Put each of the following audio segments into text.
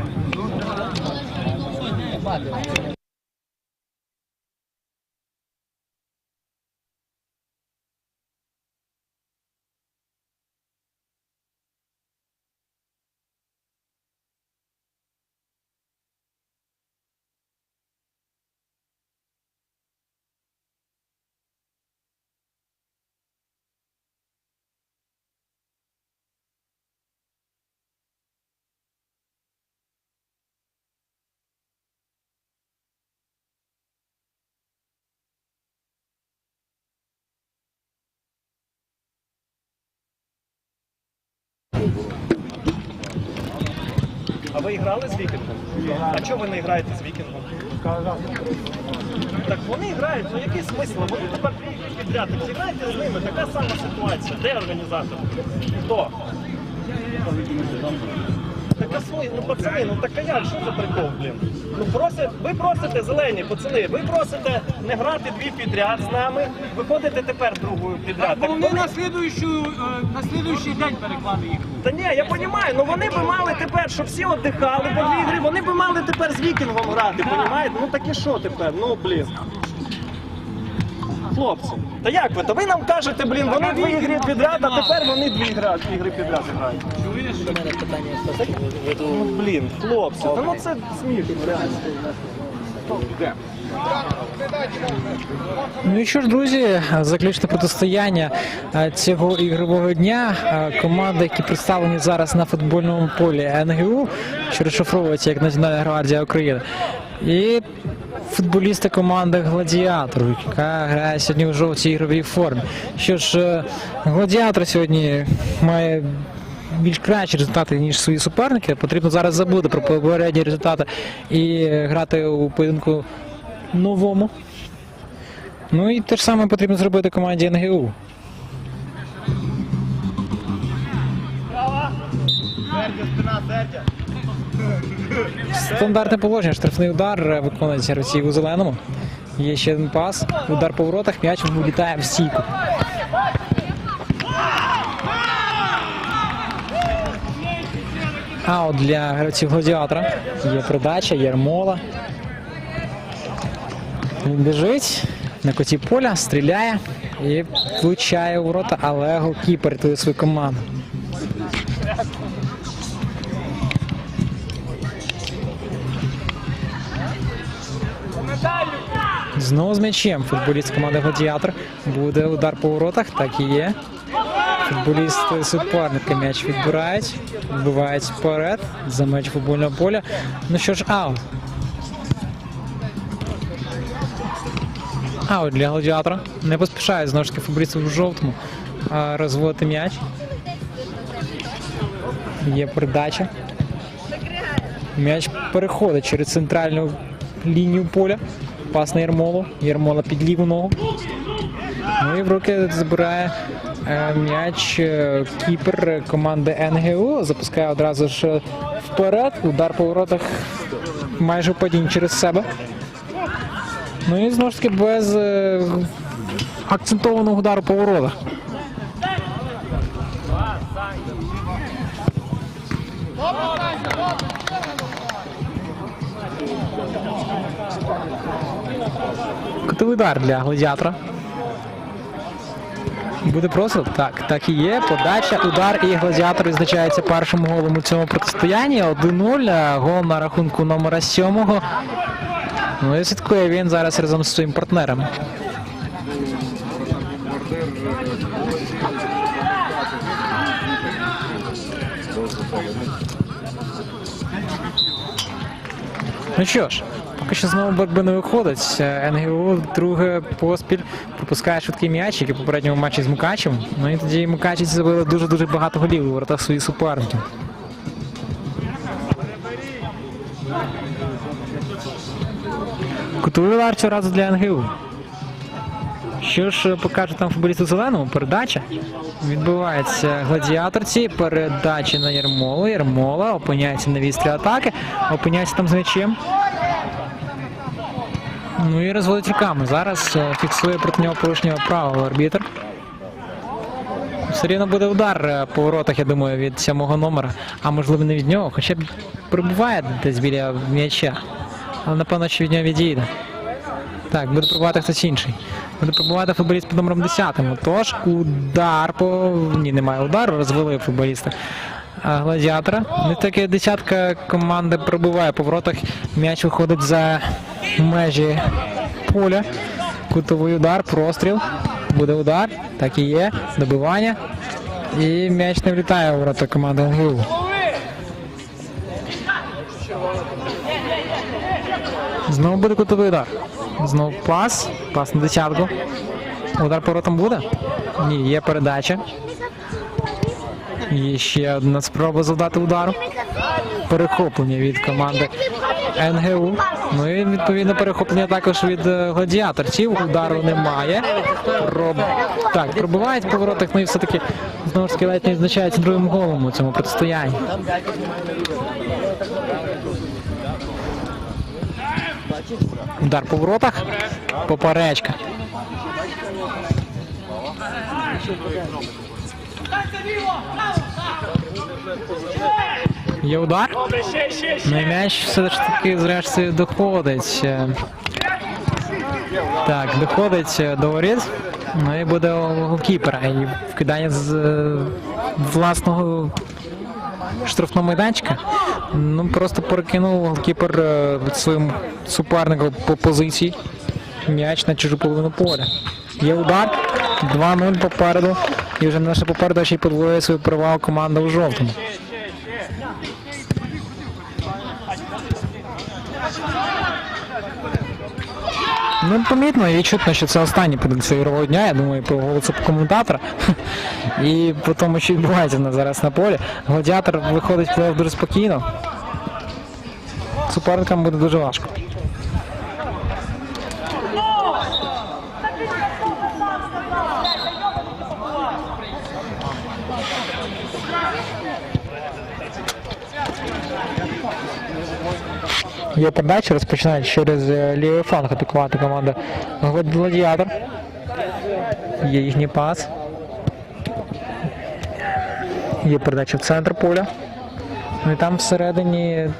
你说你这的 А ви грали з вікінгом? А чого ви не граєте з вікінгом? Так вони грають, ну який смисл? Вони тепер підряд. Так зіграйте з ними, така сама ситуація. Де організатор? Хто? Свої, ну пацани, ну так а як, що за прикол, блін? Ну просять, ви просите зелені, пацани, ви просите не грати дві підряд з нами, виходите тепер другою підряд. Так Вони на слідуючу, е, на слідуючий день переклали їх. Та ні, я розумію, ну вони би мали тепер, щоб всі віддихали по дві ігри, вони би мали тепер з вікінгом грати, розумієте? Ну так і що тепер? Ну блін. Хлопці, та як ви? То ви нам кажете, блін, вони дві ігри підряд, а тепер вони дві ігри, ігри підряд грають. Чуєш? Ну блін, хлопці, та ну це смішно, реально. Ну і що ж, друзі, заключне протистояння е, цього ігрового дня. Е, Команди, які представлені зараз на футбольному полі НГУ, що розшифровується як Національна гвардія України. І футболісти команди Гладіатор, яка грає сьогодні у жовтій ігровій формі. Що ж, е, гладіатор сьогодні має більш кращі результати, ніж свої суперники. Потрібно зараз забути про попередні результати і грати у поєдинку новому. Ну і те ж саме потрібно зробити команді НГУ. Стандартне положення, штрафний удар е, виконується гравці у зеленому. Є ще один пас, удар по воротах, м'яч вилітає в стійку. Аут для гравців гладіатора. Є передача, Єрмола. Він біжить на коті поля, стріляє і влучає у ворота, але голкіпер рятує свою команду. Знову з м'ячем футболіст команди Гладіатор. Буде удар по воротах, так і є. Футболісти суперники м'яч відбирають, вбивають вперед за м'яч футбольного поля. Ну що ж, аут. Аут для гладіатора. Не поспішає знову ж таки футболістів в жовтому розводити м'яч. Є передача. М'яч переходить через центральну лінію поля. Пас на Єрмолу. Єрмола під ліву ногу. Ну і в руки забирає е, м'яч е, кіпер команди НГУ. Запускає одразу ж вперед. Удар по воротах майже падінь через себе. Ну і знову ж таки без е, акцентованого удару по воротах. Котовий удар для гладіатора. Буде простріл? Так, так і є. Подача, удар і гладіатор відзначається першим голом у цьому протистоянні. 1-0. Гол на рахунку номера 7. Ну і слідкує він зараз разом з своїм партнером. Ну що ж, поки що знову боротьби не виходить. Е, НГУ друге поспіль пропускає швидкий м'яч, як і в попередньому матчі з Мукачем. Ну і тоді Мукачівці забили дуже-дуже багато голів у воротах своїх суперників. Кутовий удар цього разу для НГУ. Що ж покаже там футболісти в зеленому? Передача. Відбувається гладіаторці. Передача на Єрмолу. Єрмола опиняється на вістрі атаки. Опиняється там з м'ячем. Ну і розводить руками. Зараз е, фіксує проти нього порушення правил арбітр. Все рівно буде удар е, по воротах, я думаю, від сьомого номера, а можливо не від нього, хоча б прибуває десь біля м'яча. але напевно, що від нього відійде. Так, буде пробувати хтось інший. Буде пробувати футболіст під номером 10. Тож удар по. Ні, немає удару, розвели футболіста. Гладіатора. Не таки десятка команди пробиває по воротах. М'яч виходить за межі поля. Кутовий удар, простріл. Буде удар. Так і є. Добивання. І м'яч не влітає у ворота команди НГУ. Знову буде кутовий удар. Знову пас. Пас на десятку. Удар поворотом буде? Ні, є передача. І ще одна спроба завдати удару. Перехоплення від команди НГУ. Ну і відповідно перехоплення також від е, гладіаторців. Удару немає. Проб... Так, пробивають по воротах, ну і все-таки знову ж таки ледь не відзначається другим голом у цьому протистоянні. Удар по воротах. Поперечка. Є удар. Ну і м'яч все ж таки зрештою доходить. е, Так, доходить е, до воріт. Ну і буде у голкіпера. І вкидання з е, власного штрафного майданчика. Ну просто перекинув голкіпер е, своїм супернику по позиції. М'яч на чужу половину поля. Є удар. 2-0 попереду. І вже наша попереду ще й подвоює свою перевагу команда у жовтому. Ну, помітно і чутно, що це останній подивився ігрового дня. Я думаю, по голосу коментатора. І по тому, що відбувається нас зараз на полі. Гладіатор виходить в плей-офф дуже спокійно. Суперникам буде дуже важко. Є передача, розпочинає через е, лівий фланг атакувати команда Гладіатор. Є їхній пас. Є передача в центр поля. Ну і там всередині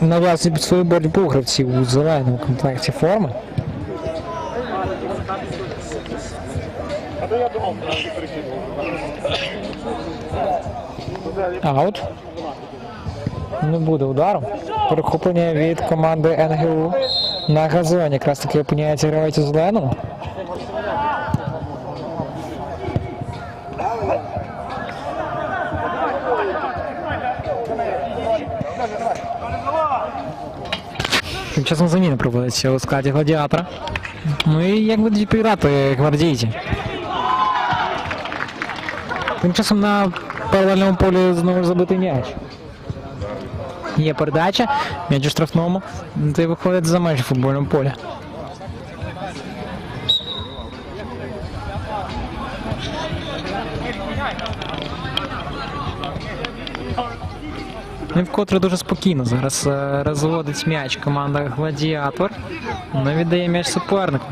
нав'язують під свою боротьбу гравців у зеленому комплекті форми. Аут. Не буде удару. Перехоплення від команди НГУ на газоні. Якраз таки опиняється гравець у зеленому. Тим часом заміна проводиться у складі гладіатора. Ну і як будуть відповідати гвардійці. Тим часом на паралельному полі знову забитий м'яч. Є передача, м'яч у штрафному, й виходить за межі футбольного поля. І вкотре дуже спокійно зараз е, розводить м'яч команда Гладіатор. Не віддає м'яч супернику.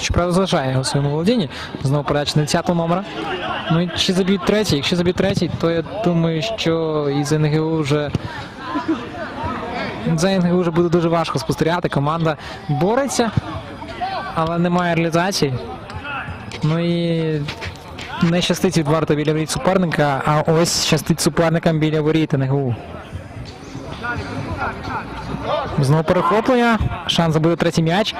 Щоправда, залишає його своєму володінні. Знову передача на 10 номера. Ну і чи заб'ють третій? Якщо заб'ють третій, то я думаю, що із НГУ вже. За НГУ вже буде дуже важко спостерігати. Команда бореться, але немає реалізації. Ну і не щастить від варта біля воріт суперника, а ось щастить суперникам біля воріт НГУ. Знову перехоплення. Шанс забити третій м'яч.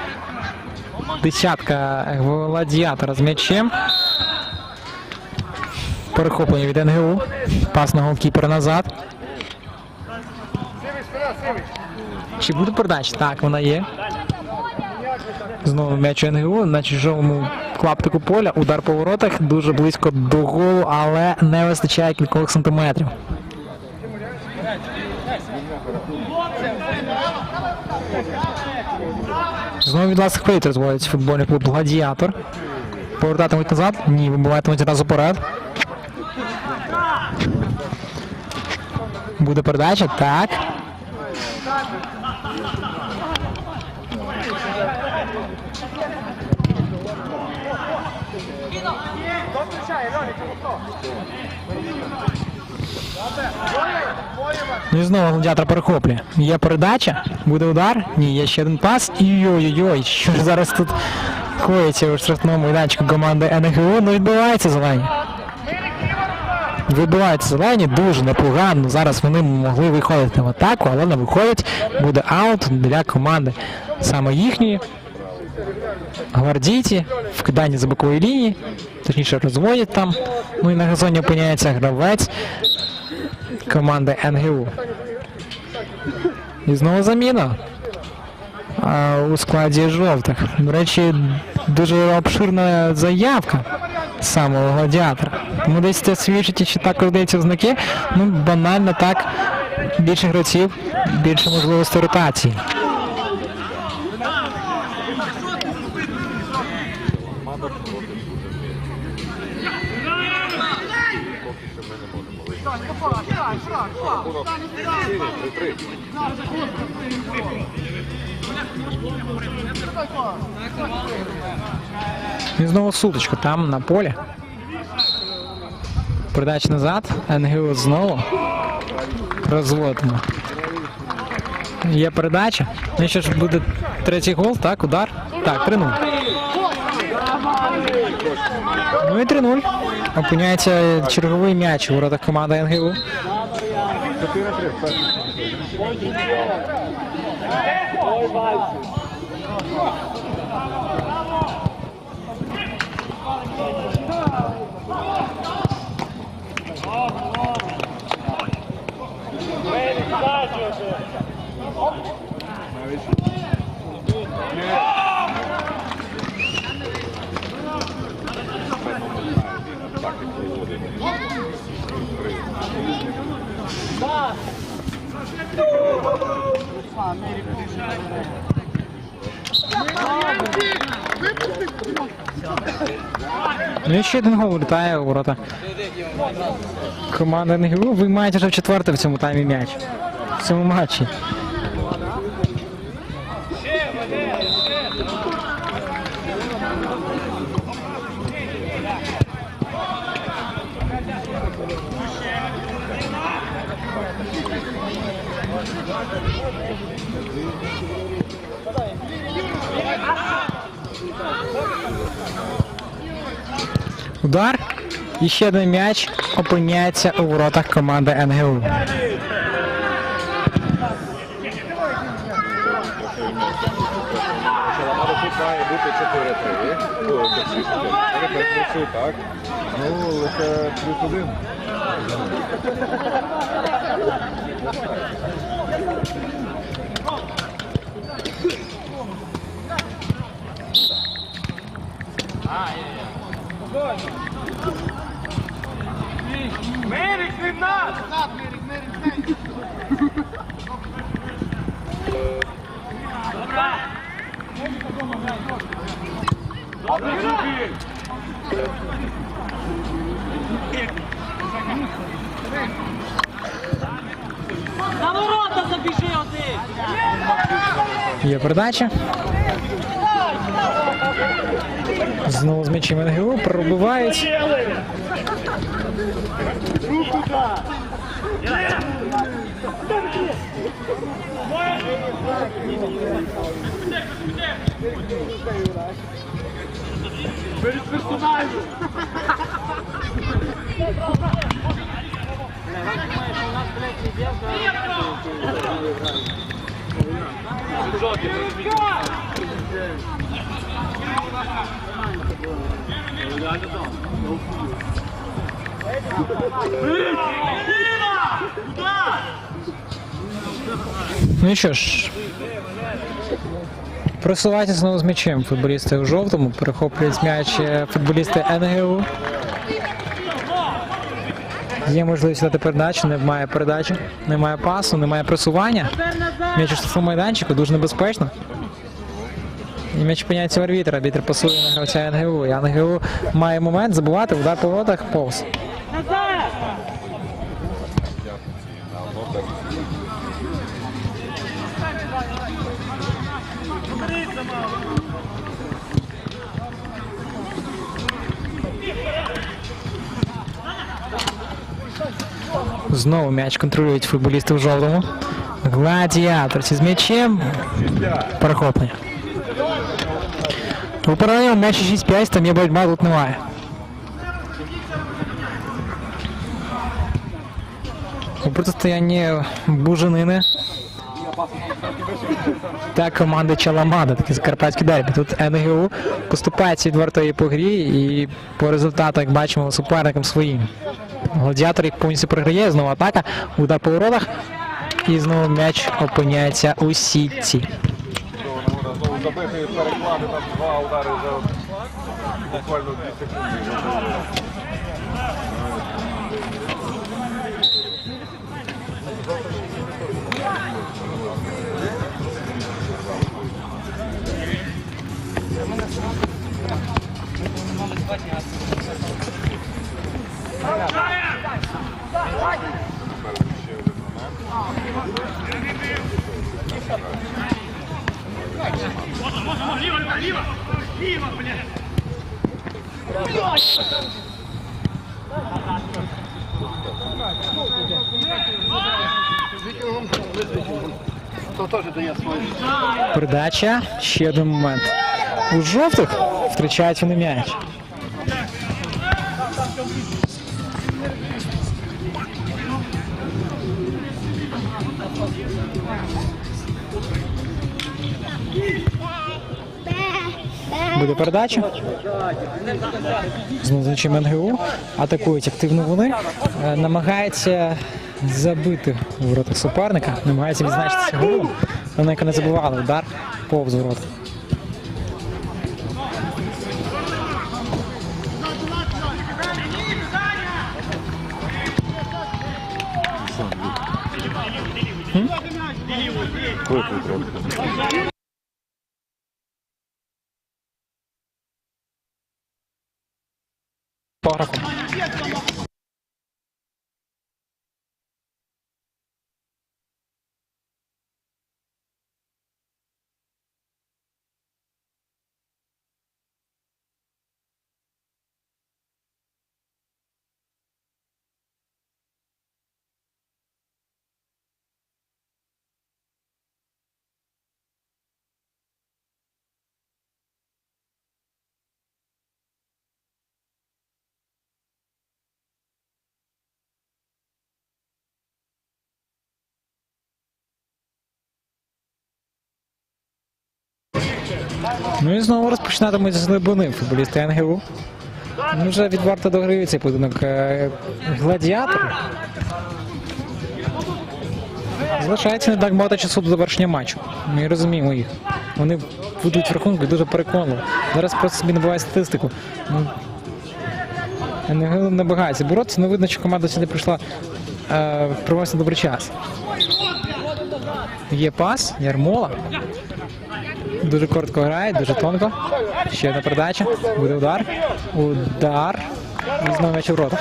Десятка гладіатора з м'ячем. Перехоплення від НГУ. Пас на голкіпера назад. Чи буде передача? Так, вона є. Знову м'яч НГУ на чужому клаптику поля. Удар по воротах дуже близько до голу, але не вистачає кількох сантиметрів. Знову від вас хвилі розводять футбольний клуб Гладіатор. Повертатимуть назад? Ні, вибиватимуть одразу поряд. Буде передача? Так. Ну і знову гладіатор перехоплює. Є передача, буде удар. Ні, є ще один пас. І ой-ой-ой, що зараз тут коїться у штрафному майданчику команди НГУ. Ну відбувається зелені. Вибиваються зелені дуже непогано. Зараз вони могли виходити в атаку, але не виходять. Буде аут для команди саме їхньої. Гвардійці в киданні за бокової лінії, точніше розводять там. Ну і на газоні опиняється гравець команди НГУ. І знову заміна а, у складі жовтих. До речі, дуже обширна заявка самого гладіатора. Тому десь це свідчить, що також в знаки. Ну, банально так. Більше гравців, більше можливостей ротації. І знову суточка там на полі. Передача назад. НГУ знову. Розводимо. Є передача. Ну що ж буде третій гол, так, удар. Так, 3-0. Ну і 3-0. Опиняється черговий м'яч у воротах команди НГУ. Ну і ще один гол влітає у ворота. Команда НГУ виймає вже в четверте в цьому таймі м'яч. В цьому матчі. Удар. І ще один м'яч опиняється у воротах команди НГУ. Має бути 4-3. О, точніше, Я перепрошую, так. Ну, лише плюс один. Мерик від нас! На ворота забіжи один! Є передача. Знову з м'ячем НГУ пробивають. Ну і що ж. Просуваються знову з м'ячем футболісти у жовтому, перехоплюють м'яч е, футболісти НГУ. Є можливість дати передачу, немає передачі, немає пасу, немає просування. М'яч у штрафному майданчику дуже небезпечно. І м'яч опиняється у арбітра. Арбітр пасує на гравця НГУ. І НГУ має момент забувати удар по воротах повз. Знову м'яч контролюють футболісти в жовтому. Гладіаторці з м'ячем. Перехоплення. У паралельному м'ячі 6-5, там є боротьба, тут немає. У протистоянні Буженини та команди Чаламада, такі закарпатські дербі. Тут НГУ поступається від вартої по грі і по результату, як бачимо, суперникам своїм. Гладіатор їх повністю програє, знову атака, удар по воротах. І знову м'яч опиняється у сітці. Переклади за буквально 2 секунди. Передача. Ще один момент. У жовтих втрачають вони м'яч. Буде передача. Знову зачем НГУ. Атакують активно вони. Е, Намагаються забити у воротах суперника. Намагаються відзначитися голом. Вони не забували удар повз ворота. Випий Ну і знову розпочинатимуть з глибини футболісти НГУ. Ну, вже від варта до гри цей поєдинок. Е, Гладіатори. Залишається не так багато часу до завершення матчу. Ми розуміємо їх. Вони ведуть в рахунку дуже переконливо. Зараз просто собі набиває статистику. Ну, НГУ набагається боротися, ну видно, що команда сюди прийшла е, добрий час. Є пас, Ярмола. Дуже коротко грає, дуже тонко. Ще одна передача. Буде удар. Удар. Знову м'яч у ворота.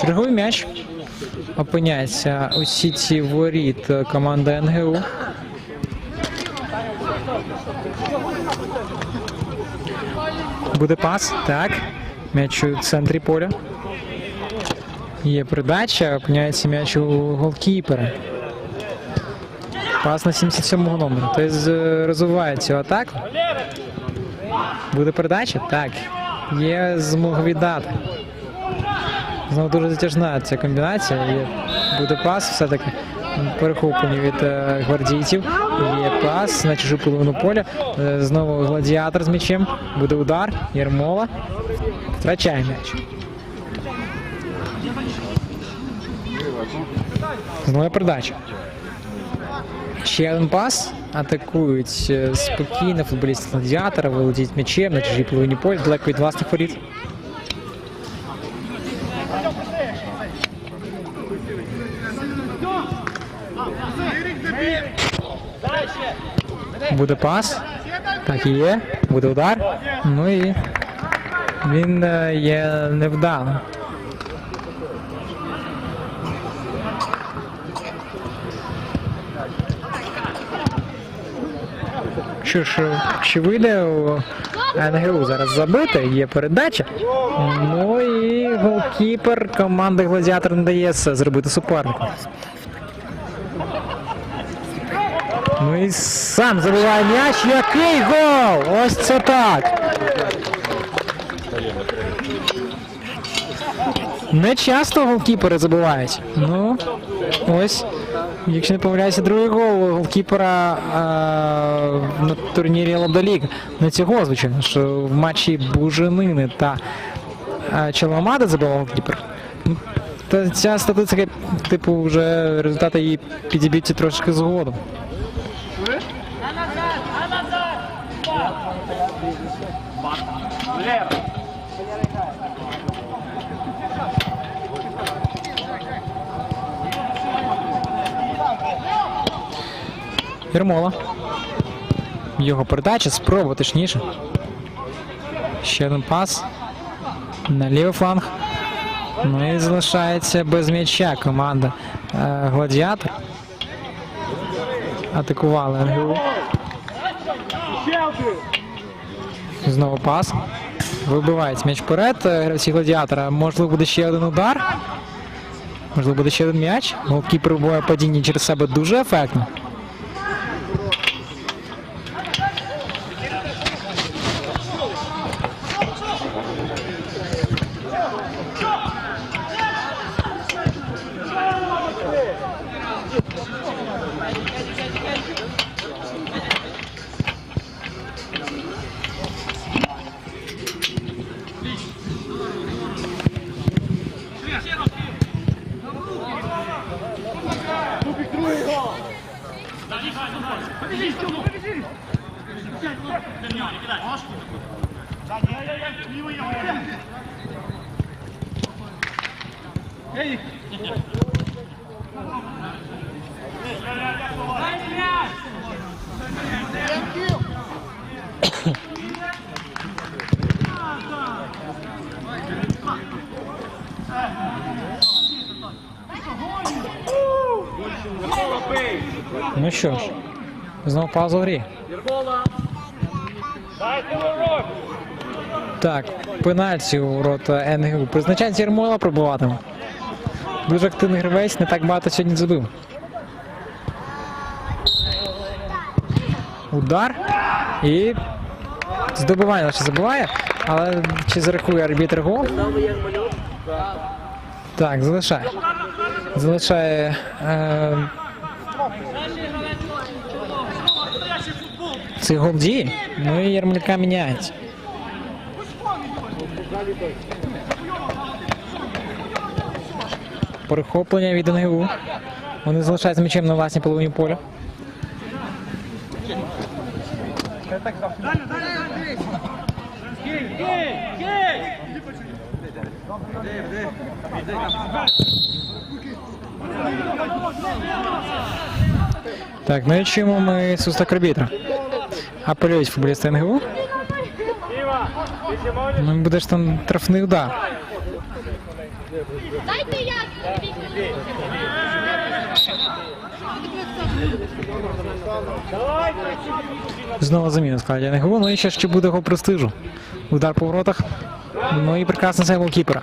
Черговий м'яч опиняється у сітці воріт команди НГУ. Буде пас. Так. М'яч у центрі поля. Є передача, опиняється м'яч у голкіпера. Пас на 77-го номера. Тобто розвиває цю атаку. Буде передача? Так. Є змога віддати. Знову дуже затяжна ця комбінація. Є, буде пас все-таки. Перехоплені від е, гвардійців. Є пас на чужу половину поля. Е, знову гладіатор з м'ячем. Буде удар. Єрмола. Втрачає м'яч. Знову передача. Ще один пас. Атакують е, спокійно футболісти гладіатора, володіють м'ячем на чужій половині поля, далеко від власних воріт. Буде пас. Так і є. Буде удар. Ну і він е, є невдалим. Що ж, чи вийде НГУ зараз забити, є передача. Ну і голкіпер команди Гладіатор не дає зробити супернику. Ну і сам забиває м'яч. Який гол! Ось це так. Не часто голкіпери забивають. Ну, ось. Якщо не помиляюся, другий гол голкіпера е, на турнірі Лабдаліг. Не цього, звичайно, що в матчі Буженини та е, Челомада забивав голкіпер. Ну, Та ця статистика, типу, вже результати її підіб'ються трошки згодом. Єрмола. Його передача, спроба точніше. Ще один пас. На лівий фланг. Ну і залишається без м'яча команда е, Гладіатор. Атакували НГУ. Знову пас. Вибивають м'яч вперед. Гравці гладіатора. Можливо, буде ще один удар. Можливо, буде ще один м'яч. Голкіпер вибиває падіння через себе дуже ефектно. Що ж, знову пауза в грі. Так, пенальті у ворота НГУ. Призначається Єрмола пробуватиме. Дуже активний гравець, не так багато сьогодні забив. Удар. І здобивання лише забиває, але чи зарахує арбітр гол? Так, залишає. Залишає. Е... Цей гол діє. Ну і Ярмоляка міняється. Перехоплення від НГУ. Вони залишаються м'ячем на власній половині поля. Так, ну і чому ми свисток арбітра? Апелюють футболісти НГУ. Ну, буде ж там трафний удар. Дайте я. Знову заміна складі НГУ. Ну і ще ще буде гол престижу. Удар по воротах. Ну і прекрасний сейв голкіпера.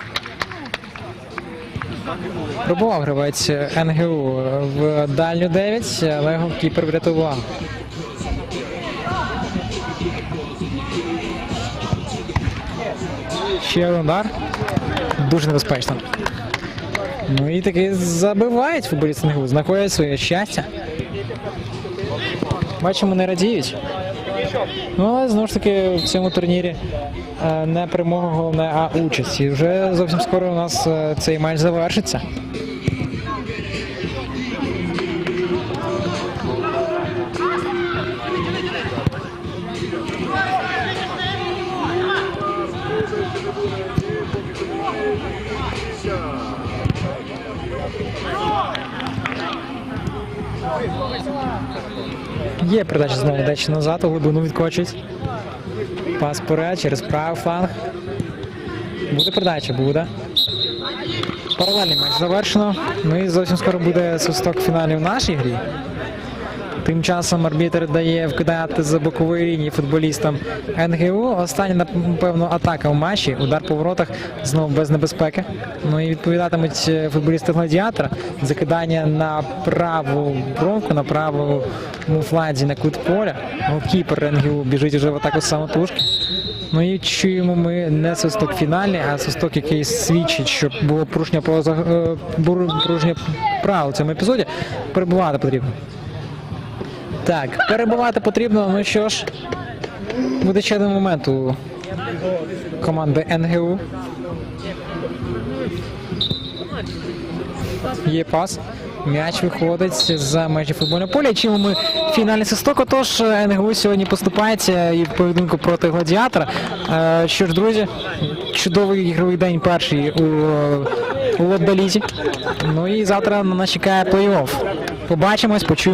Пробував гравець НГУ в дальню 9, але голкіпер врятував. Ще один удар. Дуже небезпечно. Ну і таки забивають футболіст НГУ, знаходять своє щастя. Бачимо, не радіють. Ну, але знову ж таки в цьому турнірі е, не перемога головне, а участь. І вже зовсім скоро у нас е, цей матч завершиться. Є передача знову дечі назад, у глибину відкочить. Пас поряд через правий фланг. Буде передача, буде. Паралельний матч завершено. Ну і зовсім скоро буде свисток фіналів в нашій грі. Тим часом арбітр дає вкидати за бокової лінії футболістам НГУ. Остання, напевно, атака в матчі. Удар по воротах знову без небезпеки. Ну і відповідатимуть е, футболісти гладіатора. Закидання на праву бровку, на правому фланзі на кут поля. Голкіпер НГУ біжить уже в атаку самотужки. Ну і чуємо ми не свисток фінальний, а свисток, який свідчить, що було порушення поза е, порушення правил в цьому епізоді. Перебувати потрібно. Так, перебувати потрібно. Ну що ж, буде ще один момент у команди НГУ. Є пас. М'яч виходить за межі футбольного поля. Чим ми фінальний свисток. Отож, НГУ сьогодні поступається і в поєдинку проти гладіатора. Е, Що ж, друзі, чудовий ігровий день перший у, у Лобдалізі. Ну і завтра на нас чекає плей-офф. Побачимось, почуємо.